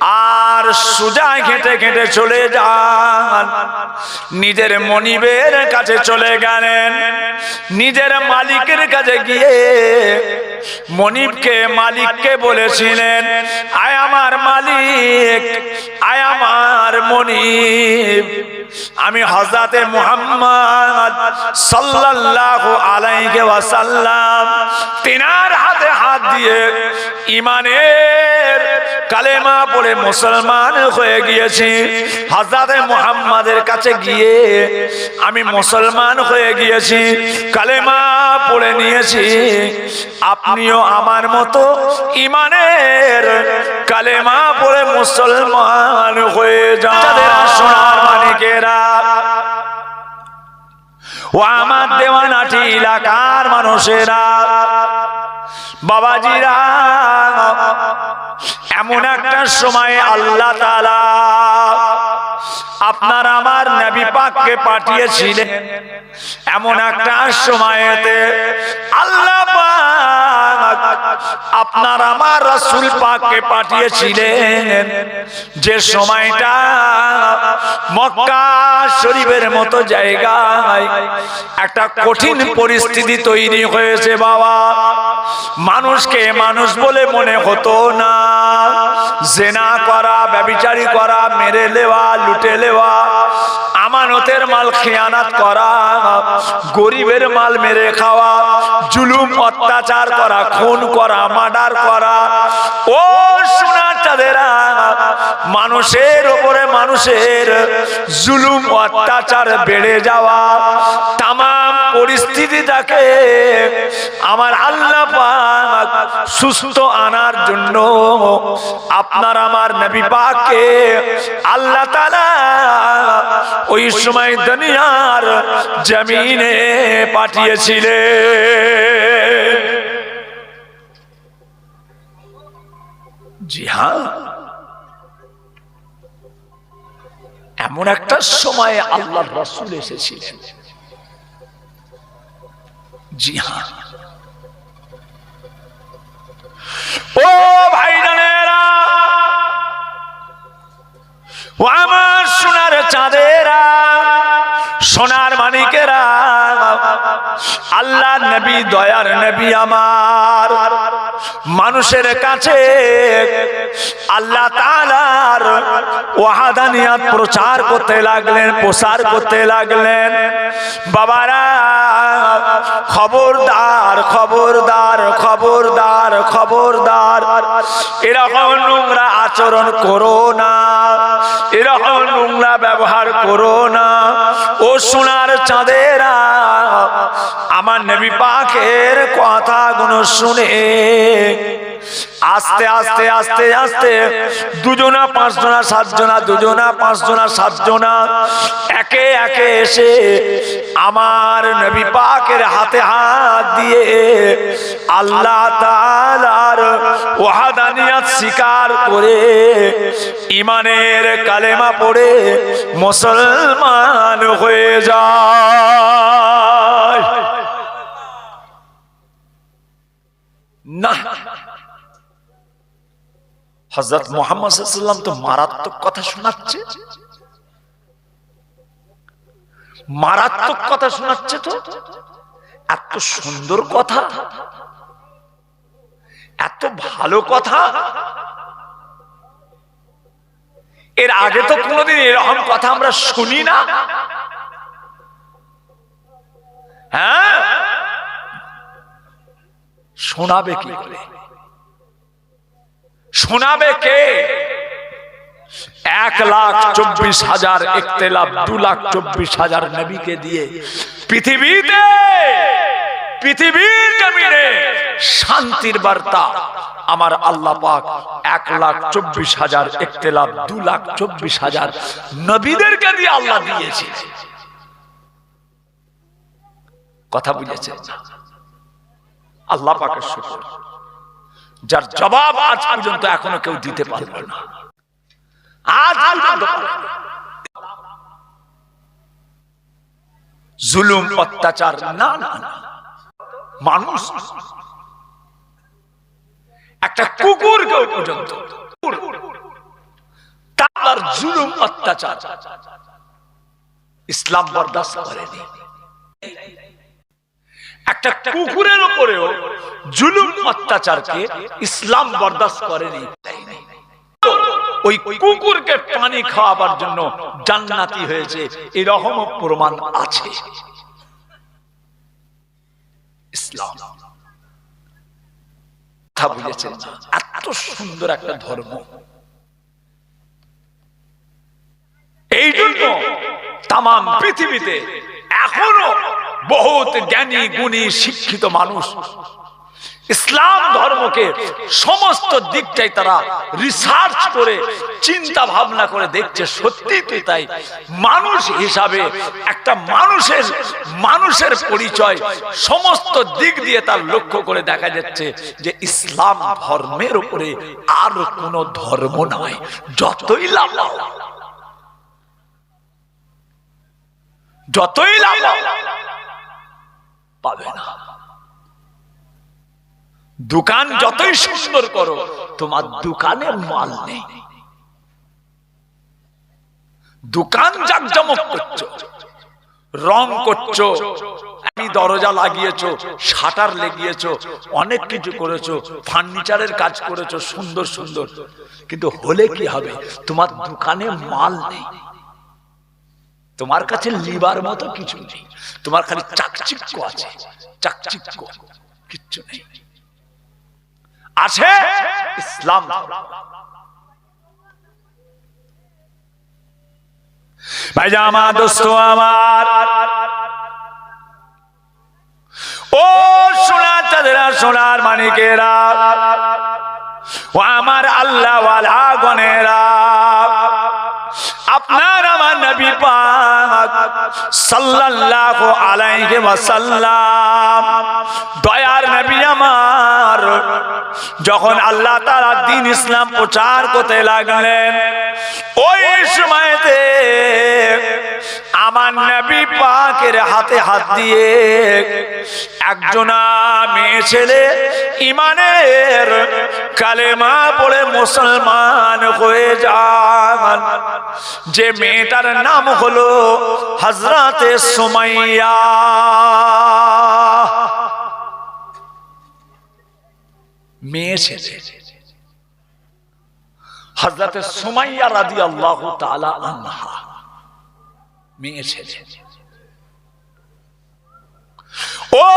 আর সুজা ঘেঁটে ঘেঁটে চলে যান। নিজের মনিবের কাছে চলে গেলেন। নিজের মালিকের কাছে গিয়ে মনিবকে মালিককে বলেছিলেন, আয় আমার মালিক, আয় আমার মনিব। আমি হজরতে মুহাম্মদ সাল্লাল্লাহু আলাইহি ওয়াসাল্লাম, তিনার হাতে হাত দিয়ে ইমানের কালেমা পড়ে মুসলমান হয়ে গিয়েছি। হজরতে মুহাম্মাদের কাছে গিয়ে আমি মুসলমান হয়ে গিয়েছি। কালেমা পড়ে নিয়েছি। আপনিও আমার মতো ইমানের কালেমা পড়ে মুসলমান হয়ে যান। সোনার মানিকেরা ও আমার দেওয়ানাটি এলাকার মানুষেরা। বাবাজিরা, এমন একটা সময় আল্লাহ তালা আপনার আমার নবী পাককে পাঠিয়েছিলেন। এমন একটা সময়েতে আল্লাহ আপনার আমার রসুল পাককে পাঠিয়েছিলেন। যে সময়টা মক্কা শরীফের মতো জায়গায় একটা কঠিন পরিস্থিতি তৈরি হয়েছে বাবা। মানুষকে মানুষ বলে মনে হতো না। জেনা করা ব্যবিচারি করা, মেরে লেওয়া লুটে লেওয়া আমানতের মাল খেয়ানাত করা, গরিবের মাল মেরে খাওয়া, জুলুম, অত্যাচার করা, খুন করা, মার্ডার করা। ও সোনার চাঁদেরা, মানুষের ওপরে মানুষের জুলুম, অত্যাচার বেড়ে যাওয়া। তাম পরিস্থিতিটাকে আমার আল্লাহ পাক সুস্থ আনার জন্য আপনার আমার নবী পাককে আল্লাহ তাআলা ওই সময় দুনিয়ার জমিনে পাঠিয়েছিলেন। জি হ্যাঁ। এমন একটা সময় আল্লাহ রসুল এসেছিলেন। জি হ্যাঁ। ও ভাই জানেরা আমার সোনার চাঁদেরা সোনার মানিকেরা আল্লাহ নবী, দয়ার নবী আমার। মানুষের কাছে আল্লাহ তালার ওয়াহাদানিয়াত প্রচার করতে লাগলেন, প্রসার করতে লাগলেন। বাবারা, খবরদার খবরদার খবরদার খবরদার। এরকম নোংরা আচরণ করো না। এরকম নোংরা ব্যবহার করো না। ও সোনার চাঁদেরা আমার নবী পাখের কথাগুলো শুনে আস্তে আস্তে আস্তে আস্তে দুজনা, পাঁচজনা, সাতজনা, দুজনা, পাঁচজনা, সাতজনা একে একে এসে আমার নবী পাকের হাতে হাত দিয়ে আল্লাহ তালার ওয়াহাদানিয়াত স্বীকার করে ইমানের কালেমা পড়ে মুসলমান হয়ে যায় না। হজরত মোহাম্মদ তো মারাত্মক কথা শোনাচ্ছে। মারাত্মক কথা শোনাচ্ছে তো। এত সুন্দর কথা। এত ভালো কথা। এর আগে তো কোনোদিন এরকম কথা আমরা শুনি না। হ্যাঁ? শোনাবে কি? করে শোনাবে কে? এক লাখ চব্বিশ হাজার একতেলাভ দু লাখ চব্বিশ হাজার নবীকে দিয়ে পৃথিবীতে, পৃথিবীর জমিনে শান্তির বার্তা আমার আল্লাহ পাক এক লাখ চব্বিশ হাজার একতেলাভ দু লাখ চব্বিশ হাজার নবীদেরকে দিয়ে আল্লাহ দিয়েছে। কথা বুঝেছে আল্লাহ পাকের শুকর। যার জবাব আজ পর্যন্ত এখনও কেউ দিতে পারবে না। আজ জুলুম, অত্যাচার না। মানুষ একটা কুকুর কেউ পর্যন্ত তার জুলুম, অত্যাচার ইসলাম বরদাস্ত করেনি। একটা কুকুরের উপরেও জুলুম অত্যাচারকে ইসলাম বরদাস্ত করেনি। ওই কুকুরকে পানি খাওয়াবার জন্য জান্নাতি হয়েছে এরকম প্রমাণ আছে। এত সুন্দর একটা ধর্ম। এই জন্য তাম পৃথিবীতে এখনও বহুত জ্ঞানী, গুণী, শিক্ষিত মানুষ। ইসলাম ধর্মকে সমস্ত দিকটাই তারা রিসার্চ করে, চিন্তা ভাবনা করে দেখছে। সত্যি তাই। মানুষ হিসাবে একটা মানুষের মানুষের পরিচয় সমস্ত দিক দিয়ে তার লক্ষ্য করে দেখা যাচ্ছে যে ইসলাম ধর্মের উপরে আর কোন ধর্ম নয় যতই লাভ যতই লাভ। পাবে না। দোকান যতই সুন্দর করো, তোমার দোকানের মাল নেই। দোকান জাকজমক করছ, রং করছ, আমি দরজা লাগিয়েছো, শাটার লেগিয়েছো, অনেক কিছু করেছ, ফার্নিচারের কাজ করেছ, সুন্দর সুন্দর। কিন্তু হলে কি হবে? তোমার দোকানে মাল নেই। তোমার কাছে লিবার মতো কিছু নেই। তোমার খালি চাকচিক্য আছে। চাকচিক্য, কিচ্ছু নেই। আছে ইসলাম। আমার দোস্ত, আমার। ও সোনার চাঁদেরা সোনার মানিকেরা। ও আমার আল্লাহ আমার নবী পাক সাল্লাল্লাহু আলাইহি ওয়াসাল্লাম, দয়ার নবী আমার, যখন আল্লাহ তাআলা দ্বীন ইসলাম প্রচার করতে লাগলেন, ওই সময়তে আমার নবী পাকের হাতে হাত দিয়ে একজনা মেয়ে ছেলে ইমানের কালেমা পড়ে মুসলমান হয়ে যান। যে মেয়েটার নাম হলো হজরতে সুমাইয়া। মেয়ে ছেলে। হজরতে সুমাইয়া রাদি আল্লাহ মেয়ে ছেলে। ও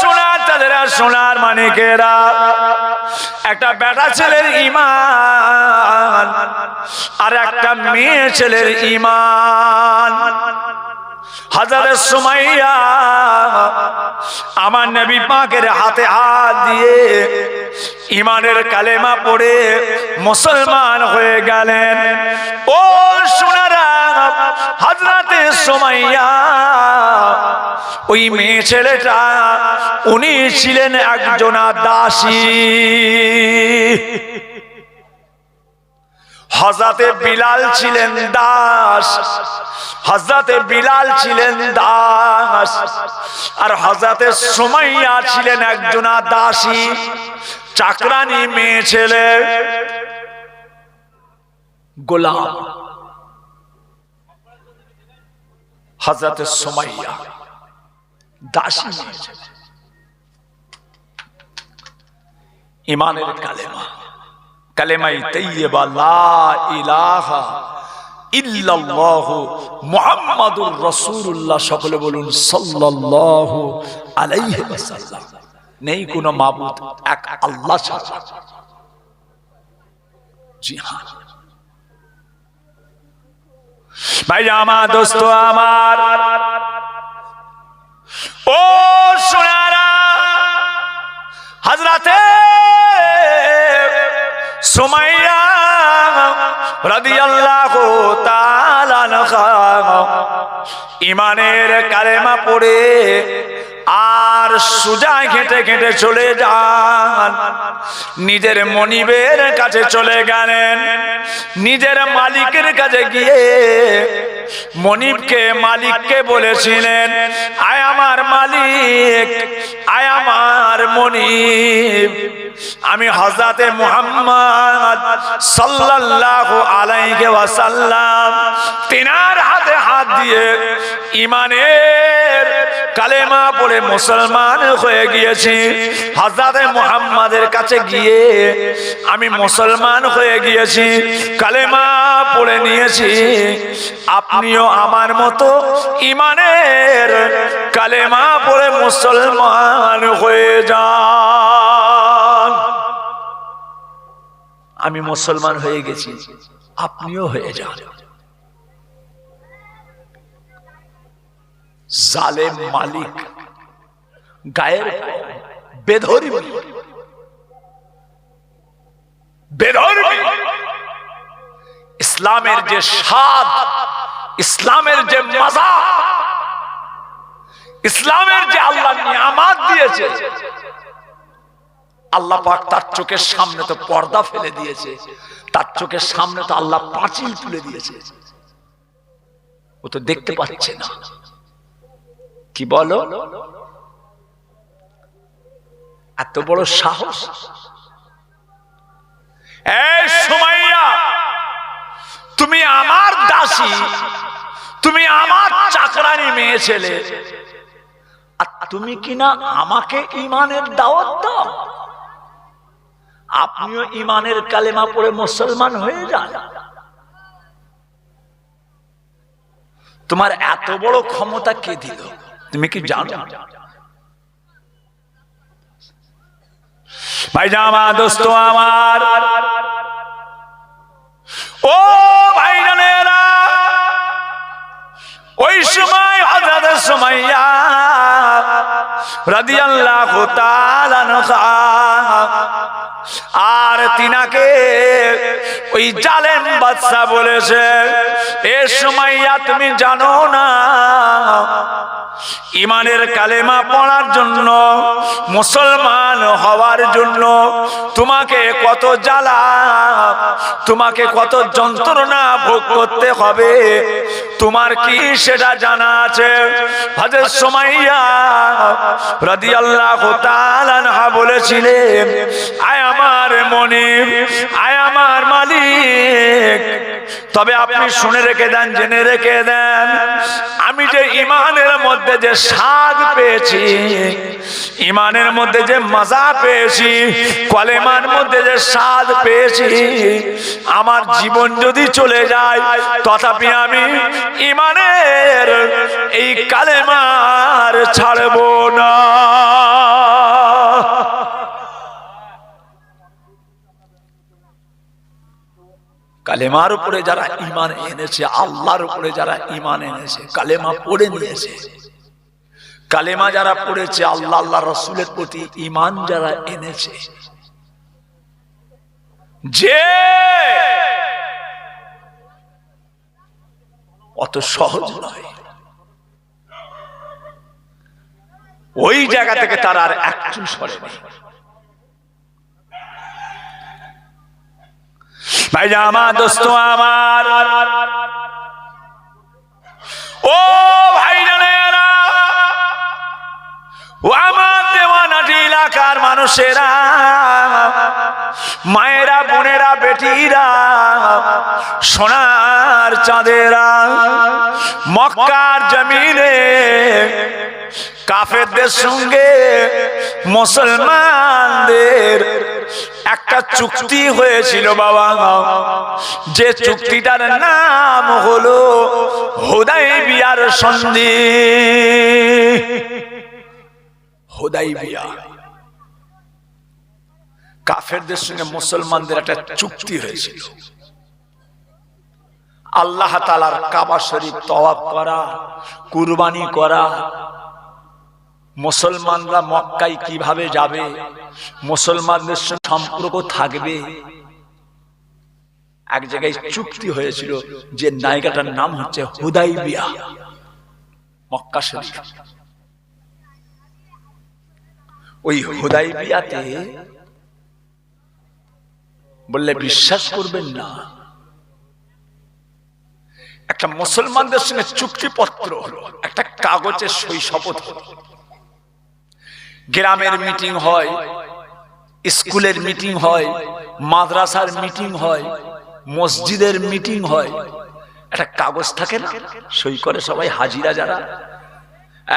সোনার তাদেরা সোনার মানিকেরা একটা বেটা ছেলের ইমান আর একটা মেয়ে ছেলের ইমান হাজারের সুমাইয়া আমার নবী পাকের হাতে হাত দিয়ে ইমানের কালেমা পড়ে মুসলমান হয়ে গেলেন। ও সোনারা হাজরাতে সুমাইয়া ওই মেয়ে ছেলেটা, উনি ছিলেন একজনা দাসী। হজরতে বিলাল ছিলেন দাস হজরতে বিলাল ছিলেন দাস, আর হজরতে সুমাইয়া ছিলেন একজনা দাসী, চাকরানি মেয়ে ছেলে। গোলাম। হজরতে সুমাইয়া দাসী ইমানের কালেমা, কালেমাই তৈয়বা লা ইলাহা ইল্লাল্লাহু মুহাম্মাদুর রাসূলুল্লাহ, সকলে বলুন সাল্লাল্লাহু আলাইহি ওয়াসাল্লাম। নেই কোনো মাবুদ, এক আল্লাহ ছাড়া। জি হ্যাঁ ভাই আমার দোস্ত আমার। ও সোনারা হাজরাতে সুমাইয়া রাদিয়াল্লাহু তাআলা ইমানের কালেমা পড়ে আর সুজা ঘেটে ঘেটে চলে যান। নিজের মনিবের কাছে চলে গেলেন। নিজের মালিকের কাছে গিয়ে মনিবকে মালিককে বলেছিলেন, আয় আমার মালিক, আয় আমার মনিব। আমি হজরতে মুহাম্মদ সাল্লাল্লাহু আলাইহি ওয়াসাল্লাম তিনার হাতে হাত দিয়ে ইমানের কালেমা পড়ে মুসলমান হয়ে গিয়েছি। হজরতে মুহাম্মাদের কাছে গিয়ে আমি মুসলমান হয়ে গিয়েছি, কালেমা পড়ে নিয়েছি। আপনিও আমার মতো ইমানের কালেমা পড়ে মুসলমান হয়ে যান। আমি মুসলমান হয়ে গেছি। আপনিও হয়ে যান। জালেম মালিক, গায়ের বেধর্মী ইসলামের যে স্বাদ, ইসলামের যে মজা, ইসলামের যে আল্লাহ নিয়ামাত দিয়েছে আল্লাহ পাক তার চোখের সামনে তো পর্দা ফেলে দিয়েছে। তার চোখের সামনে তো আল্লাহ পাঁচিল তুলে দিয়েছে। ও তো দেখতে পাচ্ছে না। কি বলো? এত বড় সাহস। এই সুমাইয়া, তুমি আমার দাসী, তুমি আমার চাকরানি মেয়ে ছেলে। আর তুমি কিনা আমাকে ইমানের দাওয়াত দাও? আপনিও ইমানের কালেমা পড়ে মুসলমান হয়ে যান। তোমার এত বড় ক্ষমতা কে দিল? তুমি কি জানো? ভাই জামা দোস্ত, আমার। ও ভাই ওই সময় হজরত সুমাইয়া রাদিয়াল্লাহু তাআলা আর তিনাকে ওই জালেম বাদশা বলেছে, এ সুমাইয়া, তুমি জানো না, ইমানের কালেমা পড়ার জন্য, মুসলমান হওয়ার জন্য তোমাকে কত জ্বালা, তোমাকে কত যন্ত্রণা ভোগ করতে হবে। তোমার কি সেটা জানা আছে? হাজর সোমাইয়া রাদিয়াল্লাহু তাআলা বলেছিলেন, আয় আমার মনিব, আয় আমার মালিক। তবে আপনি শুনে রেখে দেন, জেনে রেখে দেন, আমি যে ইমানের মধ্যে যে স্বাদ পেয়েছি, ইমানের মধ্যে যে মজা পেয়েছি, কলেমার মধ্যে যে স্বাদ পেয়েছি, আমার জীবন যদি চলে যায়, তথাপি আমি ইমানের এই কালেমার ছাড়বো না। কালেমার উপরে যারা ইমান এনেছে, আল্লাহর উপরে যারা ইমান এনেছে, কালেমা পড়ে নিয়েছে। কালেমা যারা পড়েছে, আল্লাহ আল্লাহ রসুলের প্রতি ইমান যারা এনেছে। যে অত সহজ নয়। ওই জায়গা থেকে তারা আর একচুল সরেনি। ভাইজা আমার দোস্ত আমার। ও ভাই জানেরা ও আমার দেওয়ানাটি এলাকার মানুষেরা, মায়েরা, বোনেরা, বেটিরা, সোনার চাঁদেরা, মক্কার জমিনে কাফেরদের সঙ্গে মুসলমানদের একটা চুক্তি হয়েছিল বাবা। যে চুক্তিটার নাম হলো হোদাই বিয়ার সন্ধি। হোদাই বিয়া কাফেরদের সঙ্গে মুসলমানদের একটা চুক্তি হয়েছিল। আল্লাহ তালার কাবা শরীফ তওয়াব করা, কুরবানি করা। মুসলমানরা মক্কায় কীভাবে যাবে? মুসলমানদের সঙ্গে সম্পর্ক থাকবে? এক জায়গায় চুক্তি হয়েছিল যে নায়িকাটার নাম হচ্ছে হুদাই বিয়া মক্কা শরীফ। ওই হুদাই বিয়াতে বললে, বিশ্বাস করবেন না। একটা মুসলমানদের সঙ্গে চুক্তিপত্র হলো একটা কাগজের সই শপথ হলো গ্রামের মিটিং হয়, স্কুলের মিটিং হয়, মাদ্রাসার মিটিং হয়, মসজিদের মিটিং হয়। একটা কাগজ থাকে না, সই করে সবাই হাজিরা যারা।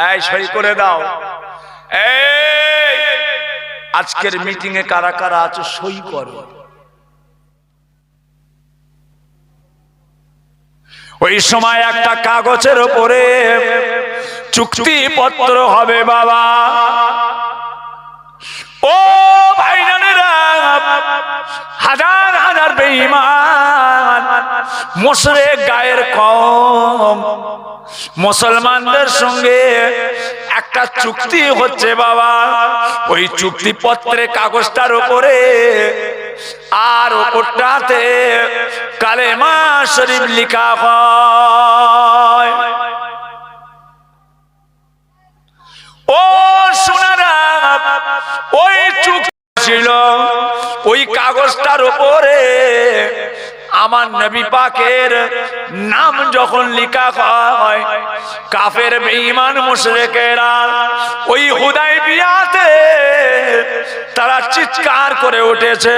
এই, সই করে দাও। এই আজকের মিটিং এ কারা কারা আছো সই করো। ওই সময় একটা কাগজের উপরে চুক্তিপত্র হবে বাবা। ও ভাইরানেরা হাজার হাজার বেঈমান মোশরে গায়ের কম। মুসলমানদের সঙ্গে একটা চুক্তি হচ্ছে বাবা। ওই চুক্তিপত্রে কাগজটার উপরে আর ওপরটাতে কালেমা শরীফ লিখা ও সোনারা, ওই চুক্তি ছিল, ওই কাগজটার উপরে আমার নবী পাকের নাম যখন লিখা হয়, কাফের বেঈমান মুশরিকেরা ওই হুদাই বিয়াতে তারা চিৎকার করে উঠেছে,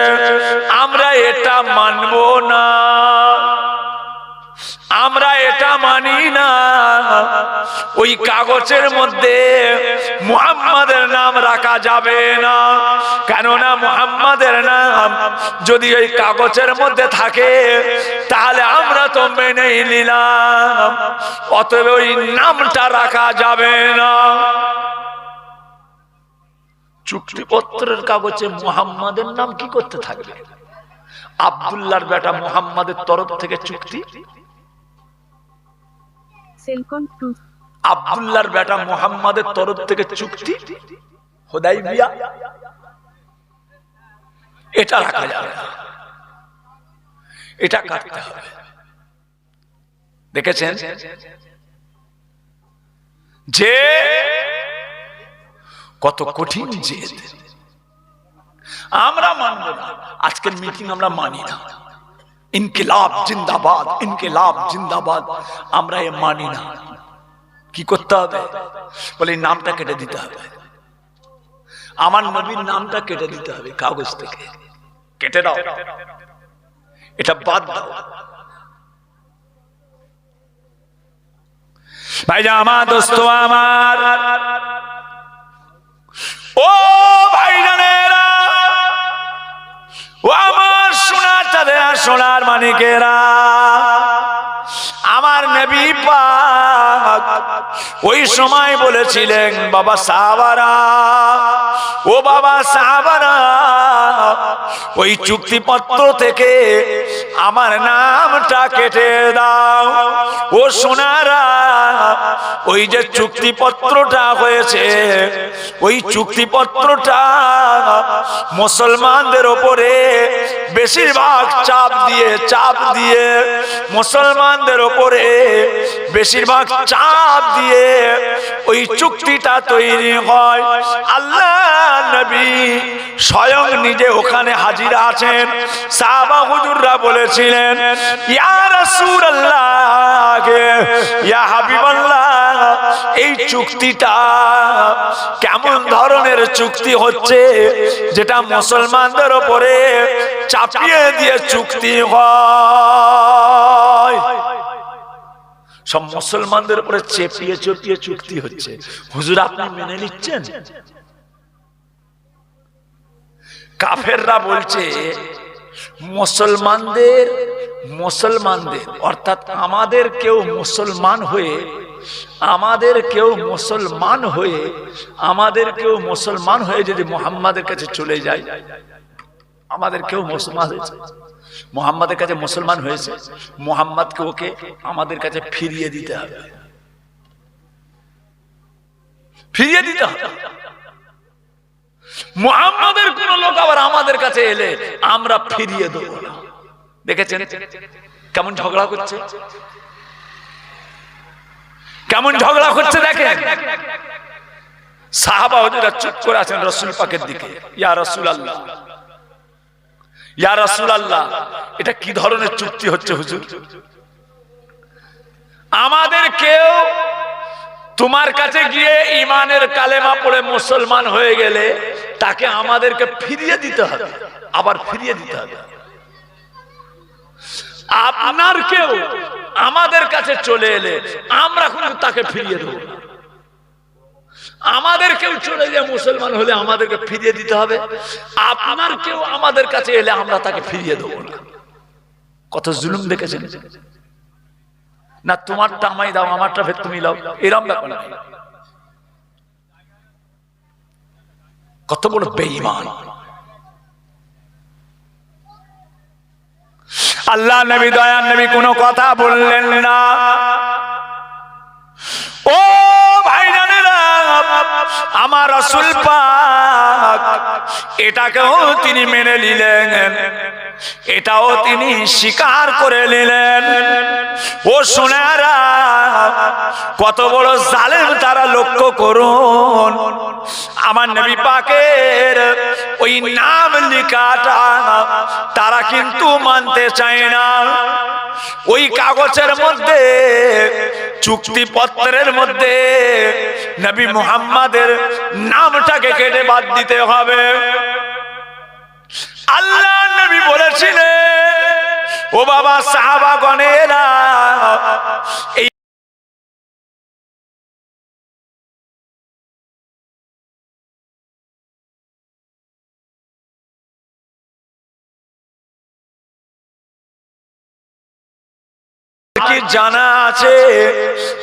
আমরা এটা মানব না। আমরা এটা মানি না। ওই কাগজের মধ্যে মুহাম্মাদের নাম রাখা যাবে না। কেননা মুহাম্মাদের নাম যদি ওই কাগজের মধ্যে থাকে, তাহলে আমরা তো মেনে নিলাম। অতএব ওই নামটা রাখা যাবে না। চুক্তিপত্রের কাগজে মুহাম্মাদের নাম কি করতে থাকবে? আব্দুল্লাহর বেটা মুহাম্মাদের তরফ থেকে চুক্তি? আব্দুল্লাহর বেটা মুহাম্মাদের তরফ থেকে চুক্তি? হোদাই বিয়া? এটা রাখা যাবে এটা কাটতে হবে। দেখেছেন? যে কত কঠিন জেদ আমরা মানব না। আজকের মিটিং আমরা মানি না। ইনকিলাব জিন্দাবাদ ইনকিলাব জিন্দাবাদ। আমরা এ মানি না। কি করতে হবে? বলে নামটা কেটে দিতে হবে। আমার নবীর নামটা কেটে দিতে হবে কাগজ থেকে। কেটে দাও। এটা বাদ দাও। ভাই আমার দোস্ত, আমার। ও ভাই চাঁদেরা সোনার মানিকেরা। আমার নেবী ওই সময় বলেছিলেন বাবা সাহাবারা ও বাবা সাহাবারা ওই চুক্তিপত্র থেকে আমার নামটা কেটে দাও। ও সোনারা, ওই যে চুক্তিপত্রটা হয়েছে, ওই চুক্তিপত্রটা মুসলমানদের ওপরে বেশিরভাগ চাপ দিয়ে চাপ দিয়ে, মুসলমানদের ওপরে বেশিরভাগ চাপ দিয়ে ওই চুক্তিটা তৈরি হয়। আল্লাহ নবী স্বয়ং নিজে ওখানে হাজির আছেন। সাহাবা হুজুররা বলেছিলেন, ইয়া এই চুক্তিটা কেমন ধরনের চুক্তি হচ্ছে যেটা মুসলমানদের ওপরে চাপিয়ে দিয়ে চুক্তি হয়? সব মুসলমানদের উপরে চেপিয়ে চেপিয়ে চুক্তি হচ্ছে। হুজুর, আপনি মেনে নিচ্ছেন? কাফেররা বলছে, মুসলমানদের মুসলমানদের, অর্থাৎ আমাদের কেউ মুসলমান হয়ে, আমাদের কেউ মুসলমান হয়ে, আমাদের কেউ মুসলমান হয়ে যদি মোহাম্মদের কাছে চলে যায়, আমাদের কেউ মুসলমান হয়েছে। মোহাম্মদের কাছে মুসলমান হয়েছে, মোহাম্মদকে ওকে আমাদের কাছে ফিরিয়ে দিতে হবে। ফিরিয়ে দিতে হবে। মোহাম্মদের কোন লোক আবার আমাদের কাছে এলে আমরা ফিরিয়ে দেবো না। দেখেছেন? কেমন ঝগড়া করছে? কেমন ঝগড়া করছে হুজুরা চুপ করে আছেন রসুল পাকের দিকে। এটা কি ধরনের চুক্তি হচ্ছে হুজুর? আমাদের কেউ তোমার কাছে গিয়ে ইমানের কালেমা পড়ে মুসলমান হয়ে গেলে তাকে আমাদেরকে ফিরিয়ে দিতে হবে, আবার ফিরিয়ে দিতে হবে। আপনার কেউ আমাদের কাছে চলে এলে আমরা কিন্তু তাকে ফিরিয়ে দেবো। আমাদের কেউ চলে যায় মুসলমান হলে আমাদেরকে ফিরিয়ে দিতে হবে। আপনার কেউ আমাদের কাছে এলে আমরা তাকে ফিরিয়ে দেবো না। কত জুলুম দেখেছেন? না, তোমারটা আমায় দাও, আমারটা ফের তুমি লাও এরম ব্যাপার না। কত বড় বেঈমান। আল্লাহ নবী দয়ান নবী, কোনো কথা বললেন না। ও ভাই আমার রসুল পাক এটাকেও তিনি মেনে নিলেন। এটাও তিনি স্বীকার করে নিলেন। ও সোনারা, কত বড় জালেম তারা লক্ষ্য করুন। আমার নবী পাকের ওই নাম লিখাটা তারা কিন্তু মানতে চায় না। ওই কাগজের মধ্যে, চুক্তিপত্রের মধ্যে নবী মুহাম্মাদের নামটাকে কেটে বাদ দিতে হবে। আল্লাহ নবী বলেছিলেন, ও বাবা সাহাবাগণেরা এই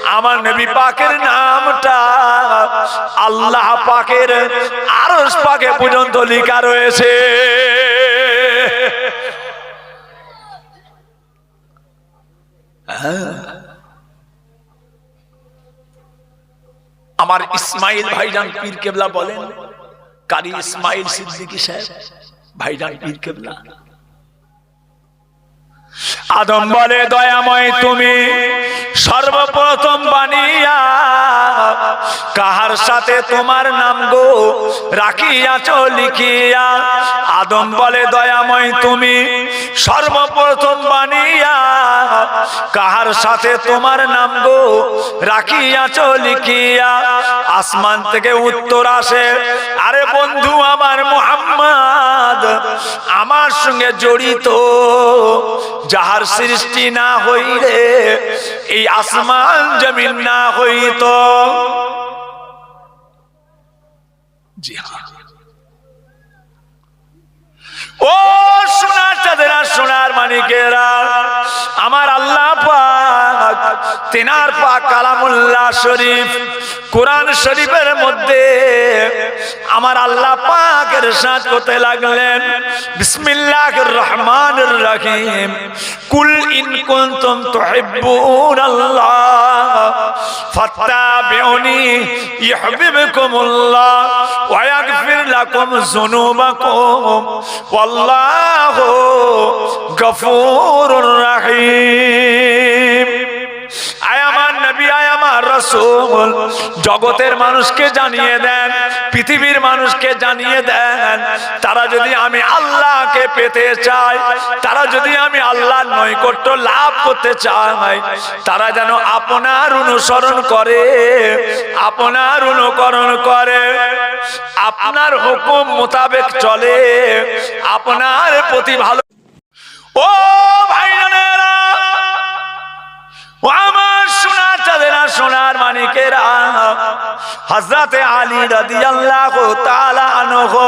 আমার নামটা আল্লাহ পর্যন্ত রয়েছে। হ্যাঁ। আমার ইসমাইল ভাইজান পীর কেবলা বলেন, কারি ইসমাইল সিদ্দিকী সাহেব, ভাইজান পীর কেবলা। আদম বলে, দয়াময় তুমি সর্বপ্রথম বানিয়া কাহার সাথে তোমার নাম গো রাখিয়াছ, লিখিয়া। আদম বলে, দয়াময় তুমি সর্বপ্রথম বানিয়া কাহার সাথে তোমার নাম গো রাখিয়াছ, লিখিয়া। আসমান থেকে উত্তর আসে, আরে বন্ধু আমার মোহাম্মদ, আমার সঙ্গে জড়িত। যাহার সৃষ্টি না হইলে, এই আসমান জমিন না হইত। হ্যাঁ। ও সোনার চাঁদেরা সোনার মানিকেরা, আমার আল্লাহ পাক তেনার পা কালামুল্লাহ শরীফ কোরআন শরীফের মধ্যে আমার আল্লাহ পাকের সাথ করতে লাগলেন, বিসমিল্লাহির রহমানির রহিম। কুল ইন কুনতুম তুহিব্বুন আল্লাহ ফাত্তাবিউনি ইউহিব্বুকুমুল্লাহ ওয়া ইয়াগফির লাকুম যুনুবাকুম। ওয়াল্লাহু গফুরুর রহিম। জগতের মানুষকে জানিয়ে দেন, পৃথিবীর মানুষকে জানিয়ে দেন, তারা যদি আমি আল্লাহকে পেতে চাই, তারা যদি আমি আল্লাহর নৈকট্য লাভ করতে চাই, তারা যেন আপনার অনুসরণ করে, আপনার অনুকরণ করে। আপনার হুকুম মোতাবেক চলে, আপনার প্রতি ভালো ও ও আমার সোনার চাঁদেরা সোনার মানিকেরা। হজরতে আলী রাদিয়াল্লাহু তাআলা আনহু।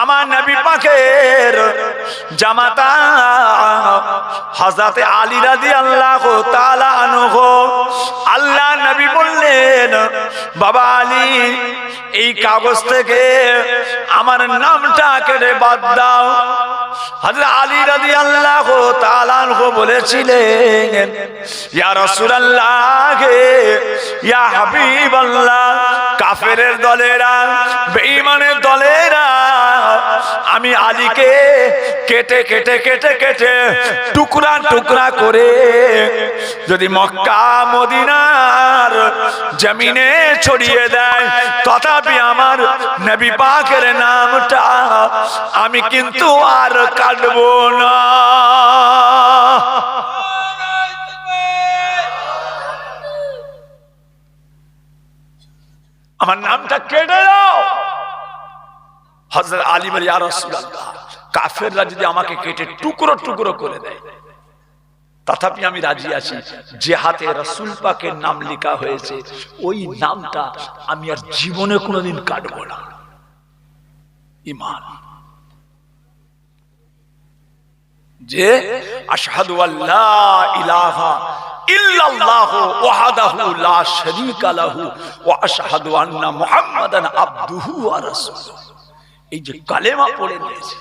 আমার নবী পাকের জামাতা হজরতে আলী রাদিয়াল্লাহু তাআলা আনহু। আল্লাহ নবী বললেন, বাবা আলী, এই কাগজ থেকে আমার নামটা কেটে বাদ দাও। হযরত আলী রাদিয়াল্লাহু তাআলা আনহু বলেছিলেন, ইয়া রাসূলুল্লাহ ইয়া হাবিবাল্লাহ, কাফেরের দলেরা, বেঈমানের দলেরা আমি আলীকে কেটে কেটে কেটে কেটে টুকরা টুকরা করে যদি মক্কা, মদিনার জমিনে ছড়িয়ে দেয়, তথাপি আমার নবী পাকের নামটা আমি কিন্তু আর কাটব না। আমার নামটা কেটে দাও। হজরত আলী বলি আর কাফেররা যদি আমাকে কেটে টুকরো টুকরো করে দেয়, তথাপি আমি রাজি আছি। যে হাতে রসুল পাকের নাম লেখা হয়েছে, ওই নামটা আমি আর জীবনে কোনোদিন কাটবো না। ইমান যে, আশহাদু আল্লাহ ইলাহা ইল্লাল্লাহ ওয়াহদাহু লা শারীকা লাহু ওয়া আশহাদু আন্না মুহাম্মাদান আবদুহু ওয়া রাসূলুহু। এই যে কালেমা পড়ে নিয়েছে।